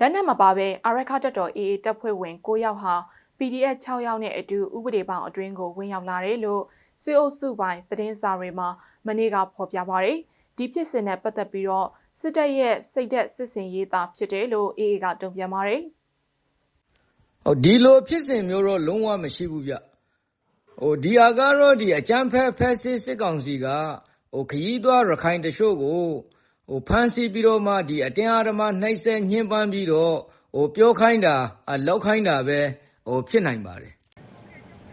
လက်နက်မပါဘဲအာရခတက်တော် AA တပ်ဖွဲ့ဝင်9ယောက်ဟာ PDF 6ယောက်နဲ့အတူဥပဒေပေါင်းအတွင်းကိုဝင်ရောက်လာတယ်လို့စစ်အုပ်စုပိုင်းသတင်းစာတွေမှာမနေ့ကဖော်ပြပါရယ်ဒီဖြစ်စဉ်နဲ့ပတ်သက်ပြီးတော့စစ်တပ်ရဲ့စိတ်သက်စစ်စင်ရေးသားဖြစ်တယ်လို့ AA ကတုံ့ပြန်ပါတယ်ဟုတ်ဒီလိုဖြစ်စဉ်မျိုးတော့လုံးဝမရှိဘူးဗျဟိုဒီဟာကတော့ဒီအကြမ်းဖက်ဖက်စစ်စစ်ကောင်စီကဟိုခရီးသွားရခိုင်တချို့ကို ဟိုဖမ်းဆီးပြီးတော့မှဒီအတင်းအဓမ္မနှိပ်စက်ညှဉ်းပန်းပြီးတော့ဟိုပြောခိုင်းတာအလောက်ခိုင်းတာပဲဟိုဖြစ်နိုင်ပါတယ်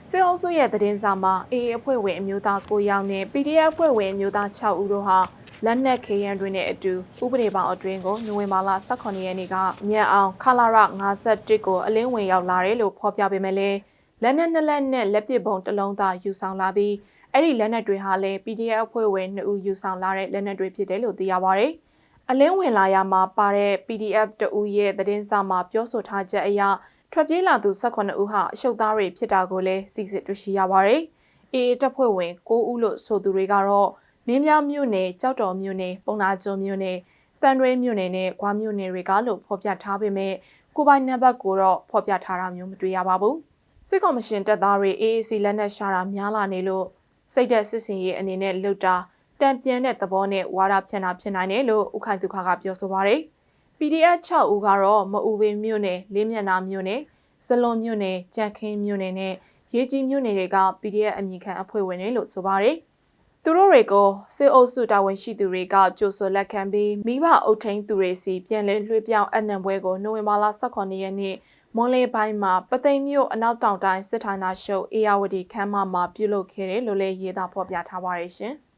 စစ်အုပ်စုရဲ့သတင်းစာမှာ AA အဖွဲ့ဝင်အမျိုးသား9ယောက်နဲ့ PDF အဖွဲ့ဝင်အမျိုးသား6ဦးတို့ဟာလက်နက်ခေရန်တွေနဲ့အတူဥပဒေပေါင်းအတွင်းကိုနိုဝင်ဘာလ18ရက်နေ့ကမြန်အောင်ခလာရ51ကိုအလင်းဝင်ရောက်လာတယ်လို့ဖော်ပြပေမဲ့လည်းလက်နက်နှစ်လက်နဲ့လက်ပစ်ပုံတစ်လုံးသာယူဆောင်လာပြီး အဲ့ဒီလက်နက်တွေဟာလည်း PDF အဖွဲ့ဝင်2ဦးယူဆောင်လာတဲ့လက်နက်တွေဖြစ်တယ်လို့သိရပါဗျ။အလင်းဝင်လာရမှာပါတဲ့ PDF တဦးရဲ့သတင်းစာမှာပြောဆိုထားချက်အရထွက်ပြေးလာသူ18ဦးဟာအရှုပ်သားတွေဖြစ်တာကိုလည်းစီစစ်တွေ့ရှိရပါတယ်။ AA တပ်ဖွဲ့ဝင်9ဦးလို့ဆိုသူတွေကတော့မင်းများမြို့နယ်ကြောက်တော်မြို့နယ်ပုံနာကျွန်းမြို့နယ်တန်ရွေးမြို့နယ်နဲ့ကွာမြို့နယ်တွေကလို့ဖော်ပြထားပေမဲ့ကိုပိုင်နံပါတ်ကိုတော့ဖော်ပြထားတာမျိုးမတွေ့ရပါဘူး။စစ်ကောင်မရှင်တပ်သားတွေ AAC လက်နက်ရှာတာများလာနေလို့ စိတ်သက်စစ်စင်ရေးအနေနဲ့လှုပ်တာတံပြန်တဲ့သဘောနဲ့ဝါဒဖြန့်တာဖြစ်နိုင်တယ်လို့ဥခိုင်သူခါကပြောဆိုပါရယ် PDF 6ဦးကတော့မအူပင်မြို့နယ်လေးမျက်နှာမြို့နယ်ဇလွန်မြို့နယ်ကြက်ခင်းမြို့နယ်နဲ့ရေးကြီးမြို့နယ်တွေက PDF အမိခံအဖွဲ့ဝင်တွေလို့ဆိုပါရယ် သူတို့တွေကိုစစ်အုပ်စုတာဝန်ရှိသူတွေကကြိုဆိုလက်ခံပြီးမိဘအုပ်ထိန်သူတွေစီပြန်လည်လွှဲပြောင်းအနံပွဲကိုနိုဝင်ဘာလ18ရက်နေ့မွန်လေးပိုင်းမှာပသိမ်မြို့အနောက်တောင်တိုင်းစစ်ဌာနချုပ်အေယာဝတီခမ်းမမှာပြုလုပ်ခဲ့တယ်လို့လည်းရေးသားဖော်ပြထားပါရရှင်။